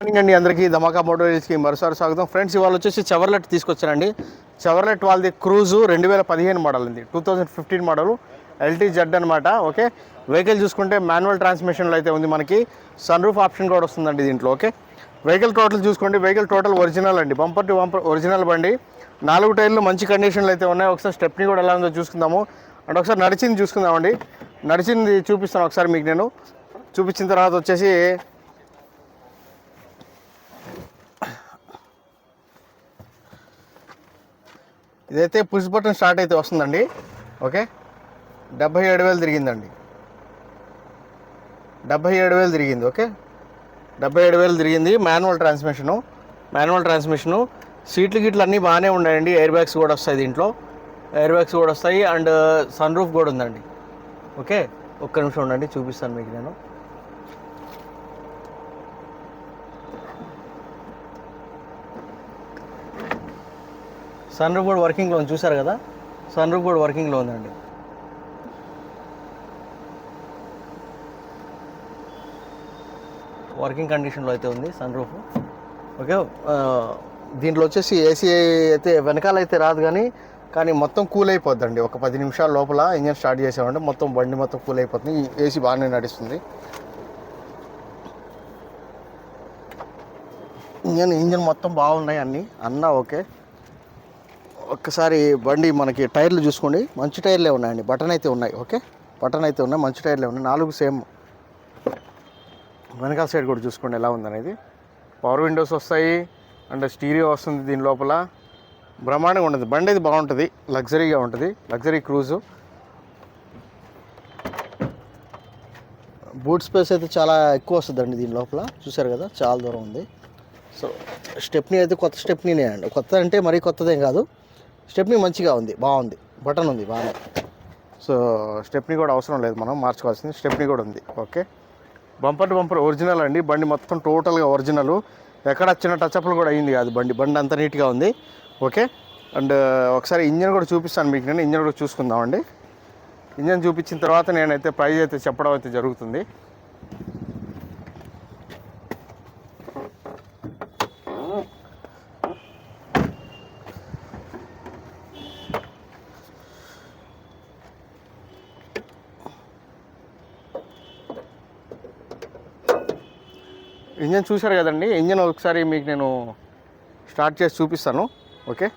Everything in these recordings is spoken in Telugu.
మార్నింగ్ అండి అందరికీ. ధమాకా మోటోరీస్కి మరోసారి స్వాగతం. ఫ్రెండ్స్ ఇవాళ వచ్చేసి చెవర్లెట్ తీసుకొచ్చారండి. చెవర్లెట్ వాళ్ళది క్రూజు రెండు వేల పదిహేను మోడల్ ఉంది two thousand fifteen model LT Z అనమాట ఓకే? వెహికల్ చూసుకుంటే మాన్యువల్ ట్రాన్స్మిషన్లో అయితే ఉంది మనకి. సన్ రూఫ్ ఆప్షన్ కూడా వస్తుందండి దీంట్లో ఓకే? వెహికల్ టోటల్ చూసుకోండి. వెహికల్ టోటల్ ఒరిజినల్ అండి. బంపర్ టు బంపర్ ఒరిజినల్ బండి. నాలుగు టైర్లు మంచి కండిషన్లు అయితే ఉన్నాయి. ఒకసారి స్టెప్ని కూడా ఎలా ఉందో చూసుకుందాము. అండ్ ఒకసారి నడిచింది చూసుకుందామండి. నడిచింది చూపిస్తాను ఒకసారి మీకు నేను. చూపించిన తర్వాత వచ్చేసి ఇదైతే పుష్ బటన్ స్టార్ట్ అయితే వస్తుందండి. ఓకే? డెబ్బై ఏడు వేలు తిరిగిందండి. డెబ్బై ఏడు వేలు తిరిగింది ఓకే? డెబ్బై ఏడు వేలు తిరిగింది మాన్యువల్ ట్రాన్స్మిషను. Manual transmission. సీట్లు గిట్లు అన్నీ బాగానే ఉన్నాయండి. ఎయిర్ బ్యాగ్స్ కూడా వస్తాయి దీంట్లో. ఎయిర్ బ్యాగ్స్ కూడా వస్తాయి అండ్ సన్ రూఫ్ కూడా ఉందండి. ఓకే? ఒక్క నిమిషం ఉండండి చూపిస్తాను మీకు నేను. సన్ రూఫ్ కూడా వర్కింగ్లో ఉంది చూసారు కదా? సన్ రూఫ్ కూడా వర్కింగ్లో ఉందండి. వర్కింగ్ కండిషన్లో అయితే ఉంది సన్ రూఫ్. ఓకే దీంట్లో వచ్చేసి ఏసీ అయితే వెనకాల అయితే రాదు కానీ కానీ మొత్తం కూల్ అయిపోద్దండి. ఒక పది నిమిషాల లోపల ఇంజన్ స్టార్ట్ చేసామంటే మొత్తం బండి మొత్తం కూల్ అయిపోతుంది. ఏసీ బాగానే నడుస్తుంది. ఇంజన్ ఇంజన్ మొత్తం బాగున్నాయి అన్నీ. అన్నా ఓకే. ఒక్కసారి బండి మనకి టైర్లు చూసుకోండి. మంచి టైర్లే ఉన్నాయండి. బటన్ అయితే ఉన్నాయి. ఓకే? బటన్ అయితే ఉన్నాయి. మంచి టైర్లే ఉన్నాయి. నాలుగు సేమ్. వెనకాల సైడ్ కూడా చూసుకోండి ఎలా ఉందనేది. పవర్ విండోస్ వస్తాయి. అండ్ స్టీరియో వస్తుంది దీని లోపల. బ్రహ్మాండంగా ఉంటుంది బండి అయితే బాగుంటుంది. లగ్జరీగా ఉంటుంది. Luxury Cruze. బూట్ స్పేస్ అయితే చాలా ఎక్కువ వస్తుందండి దీని లోపల. చూసారు కదా? చాలా దూరం ఉంది. సో స్టెప్నీ అయితే కొత్త స్టెప్నీనే అండి. కొత్త అంటే మరీ కొత్తదేం కాదు. స్టెప్ని మంచిగా ఉంది బాగుంది బటన్ ఉంది బాగానే సో స్టెప్ని కూడా అవసరం లేదు మనం మార్చుకోవాల్సింది స్టెప్ని కూడా ఉంది okay? Bumper to bumper original అండి బండి మొత్తం టోటల్గా ఒరిజినల్. ఎక్కడ చిన్న టచ్అప్లు కూడా అయింది కాదు బండి బండి అంత నీట్గా ఉంది ఓకే? అండ్ ఒకసారి ఇంజన్ కూడా చూపిస్తాను మీకు నేను ఇంజన్ కూడా చూసుకుందామండి. ఇంజన్ చూపించిన తర్వాత నేనైతే ప్రైజ్ అయితే చెప్పడం అయితే జరుగుతుంది. ఇంజన్ చూశారు కదండి? ఇంజన్ ఒకసారి మీకు నేను స్టార్ట్ చేసి చూపిస్తాను. ఓకే?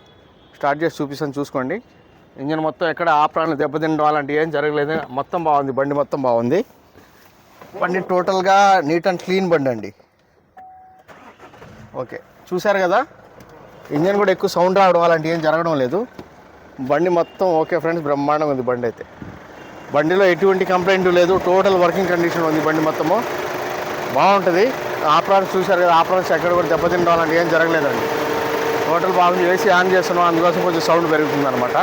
స్టార్ట్ చేసి చూపిస్తాను చూసుకోండి. ఇంజన్ మొత్తం ఎక్కడ ఆపరాలు దెబ్బతిండడం అలాంటివి ఏం జరగలేదు. మొత్తం బాగుంది. బండి మొత్తం బాగుంది. బండి టోటల్గా నీట్ అండ్ క్లీన్ బండి అండి. ఓకే. చూశారు కదా? ఇంజన్ కూడా ఎక్కువ సౌండ్ రావడం అలాంటివి ఏం జరగడం లేదు. బండి మొత్తం ఓకే ఫ్రెండ్స్. బ్రహ్మాండంగా ఉంది బండి అయితే. బండిలో ఎటువంటి కంప్లైంట్ లేదు. టోటల్ వర్కింగ్ కండిషన్ ఉంది బండి మొత్తము. బాగుంటుంది. ఆపరాన్స్ చూశారు కదా ఆపరాన్స్ ఎక్కడ కూడా దెబ్బతిండడం అలాంటి ఏం జరగలేదండి. టోటల్ బాగుంది ఏసీ ఆన్ చేస్తున్నాం అందుకోసం కొంచెం సౌండ్ పెరుగుతుందనమాట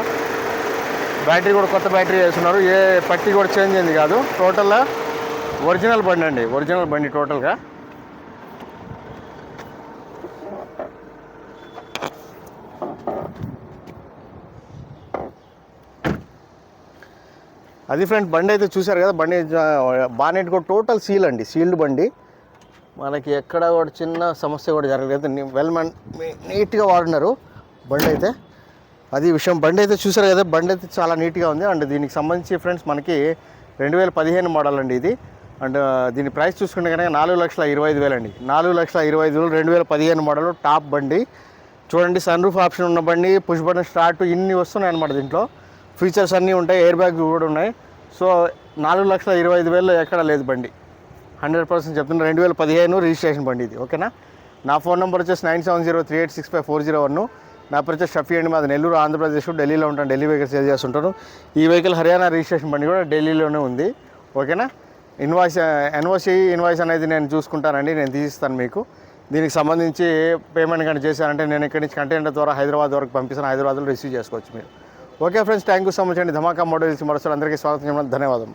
బ్యాటరీ కూడా కొత్త బ్యాటరీ వేస్తున్నారు ఏ పట్టి కూడా చేంజ్ అయింది కాదు. టోటల్ ఒరిజినల్ బండి అండి ఒరిజినల్ బండి టోటల్గా. అది ఫ్రెండ్ బండి అయితే చూశారు కదా బండి బానెట్ కూడా టోటల్ సీల్ అండి సీల్డ్ బండి. మనకి ఎక్కడ కూడా చిన్న సమస్య కూడా జరగలేదు. వెల్ మన్ నీట్గా వాడినారు బండి అయితే. అది విషయం బండి అయితే చూసారు కదా బండి అయితే చాలా నీట్గా ఉంది. అండ్ దీనికి సంబంధించి ఫ్రెండ్స్ మనకి రెండు వేల పదిహేను మోడల్ అండి ఇది. అండ్ దీని ప్రైస్ చూసుకుంటే కనుక నాలుగు లక్షల ఇరవై ఐదు వేలండి. నాలుగు లక్షల ఇరవై ఐదు వేలు రెండు వేల పదిహేను మోడల్ టాప్ బండి. చూడండి సన్ రూఫ్ ఆప్షన్ ఉన్న బండి పుష్ బటన్ స్టార్ట్ ఇన్ని వస్తున్నాయి అనమాట దీంట్లో. ఫీచర్స్ అన్నీ ఉంటాయి ఎయిర్ బ్యాగ్ కూడా ఉన్నాయి. సో నాలుగు లక్షల ఇరవై ఐదు వేలు ఎక్కడ లేదు బండి. హండ్రెడ్ పర్సెంట్ చెప్తున్నా రెండు వేల పదిహేను రిజిస్ట్రేషన్ బండి ఇది ఓకేనా? నా ఫోన్ నెంబర్ వచ్చేసి nine seven zero three eight six five four zero one. నా పేరు వచ్చేసి షఫీ అండి మాది నెల్లూరు ఆంధ్రప్రదేశ్ ఢిల్లీలో ఉంటాను. ఢిల్లీ వెహికల్ సేల్ చేస్తుంటాను ఈ వెహికల్ హర్యానా రిజిస్ట్రేషన్ బండి కూడా ఢిల్లీలోనే ఉంది ఓకేనా? ఇన్వాయిస్ ఎన్ఓసి ఇన్వాయిస్ అనేది నేను చూసుకుంటానండి నేను తీసిస్తాను మీకు. దీనికి సంబంధించి పేమెంట్ కానీ చేశానంటే నేను ఇక్కడి నుంచి కంటైనర్ ద్వారా హైదరాబాద్ వరకు పంపిస్తాను హైదరాబాద్లో రిసీవ్ చేసుకోవచ్చు మీరు. Okay friends thank you so much అండి. ధమాకా మోడల్స్ మరోసారి అందరికీ స్వాగతం ధన్యవాదం